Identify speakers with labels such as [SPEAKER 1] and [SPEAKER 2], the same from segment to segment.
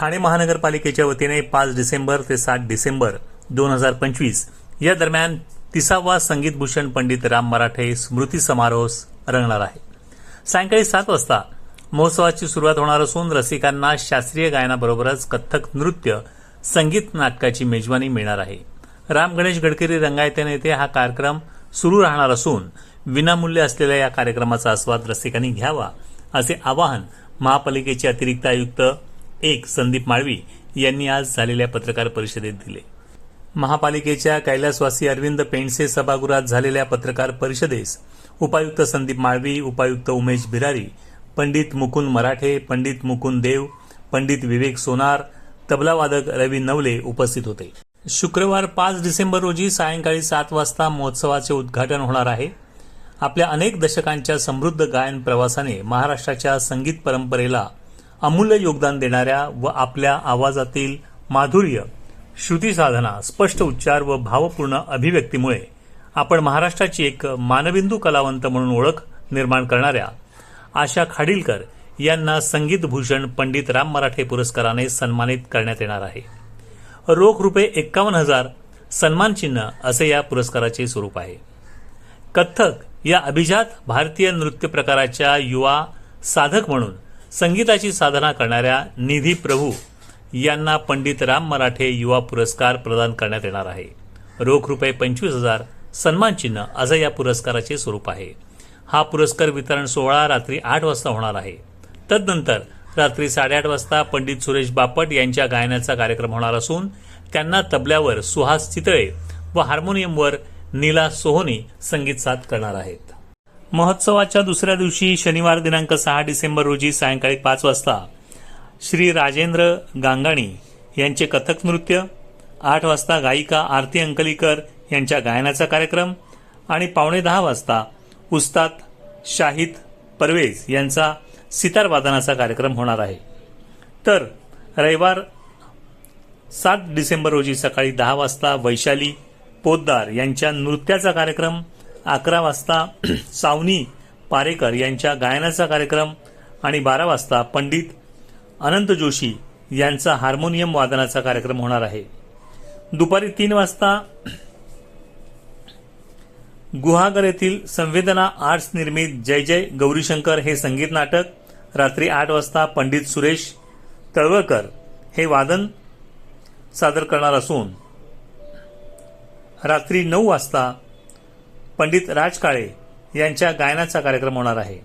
[SPEAKER 1] ठाणे महानगरपालिकेच्या वतीने पाच डिसेंबर ते सात डिसेंबर दोन हजार पंचवीस या दरम्यान तिसावा संगीतभूषण पंडित राम मराठे स्मृती समारोह रंगणार आहे. सायंकाळी सात वाजता महोत्सवाची सुरुवात होणार असून रसिकांना शास्त्रीय गायनाबरोबरच कथ्थक नृत्य संगीत नाटकाची मेजवानी मिळणार आहे. राम गणेश गडकरी रंगायते येथे हा कार्यक्रम सुरू राहणार असून विनामूल्य असलेल्या या कार्यक्रमाचा आस्वाद रसिकांनी घ्यावा असे आवाहन महापालिकेचे अतिरिक्त आयुक्त एक संदीप माळवी यांनी आज झालेल्या पत्रकार परिषदेत दिले. महापालिकेच्या कैलासवासी अरविंद पेंडसे सभागृहात झालेल्या पत्रकार परिषदेस उपायुक्त संदीप माळवी उपायुक्त उमेश बिरारी पंडित मुकुंद मराठे पंडित मुकुंद देव पंडित विवेक सोनार तबलावादक रवी नवले उपस्थित होते. शुक्रवार पाच डिसेंबर रोजी सायंकाळी सात वाजता महोत्सवाचे उद्घाटन होणार आहे. आपल्या अनेक दशकांच्या समृद्ध गायन प्रवासाने महाराष्ट्राच्या संगीत परंपरेला अमूल्य योगदान देणाऱ्या व आपल्या आवाजातील माधुर्य श्रुती साधना स्पष्ट उच्चार व भावपूर्ण अभिव्यक्तीमुळे आपण महाराष्ट्राची एक मानबिंदू कलावंत म्हणून ओळख निर्माण करणाऱ्या आशा खाडीलकर यांना संगीत भूषण पंडित राम मराठे पुरस्काराने सन्मानित करण्यात येणार आहे. रोख रुपये एक्कावन्न हजार सन्मान चिन्ह असे या पुरस्काराचे स्वरूप आहे. कथ्थक या अभिजात भारतीय नृत्य प्रकाराच्या युवा साधक म्हणून संगीताची साधना करणाऱ्या निधी प्रभू यांना पंडित राम मराठे युवा पुरस्कार प्रदान करण्यात येणार आहे. रोख रुपये पंचवीस हजार सन्मान चिन्ह असं या पुरस्काराचे स्वरूप आहे. हा पुरस्कार वितरण सोहळा रात्री आठ वाजता होणार आहे. तदनंतर रात्री साडेआठ वाजता पंडित सुरेश बापट यांच्या गायनाचा कार्यक्रम होणार असून त्यांना तबल्यावर सुहास चितळे व हार्मोनियमवर नीला सोहोनी संगीत साथ करणार आहेत. महोत्सवाच्या दुसऱ्या दिवशी शनिवार दिनांक सहा डिसेंबर रोजी सायंकाळी पाच वाजता श्री राजेंद्र गांगाणी यांचे कथक नृत्य आठ वाजता गायिका आरती अंकलीकर यांच्या गायनाचा कार्यक्रम आणि पावणे दहा वाजता उस्ताद शाहिद परवेज यांचा सितार वादनाचा कार्यक्रम होणार आहे. तर रविवार सात डिसेंबर रोजी सकाळी दहा वाजता वैशाली पोद्दार यांच्या नृत्याचा कार्यक्रम अकरा वाजता सावनी पारेकर यांच्या गायनाचा कार्यक्रम आणि बारा वाजता पंडित अनंत जोशी यांचा हार्मोनियम वादनाचा कार्यक्रम होणार आहे. दुपारी तीन वाजता गुहागर येथील संवेदना आर्ट्स निर्मित जय जय गौरीशंकर हे संगीत नाटक रात्री आठ वाजता पंडित सुरेश तळवळकर हे वादन सादर करणार असून रात्री नऊ वाजता पंडित राज काळे यांच्या गायनाचा कार्यक्रम होणार आहे.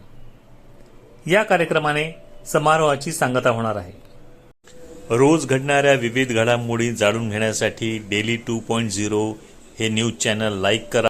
[SPEAKER 1] या कार्यक्रमाने समारोहाची सांगता होणार आहे. रोज घडणाऱ्या विविध घडामोडी जाणून घेण्यासाठी डेली टू पॉईंट झिरो हे न्यूज चॅनल लाईक करा.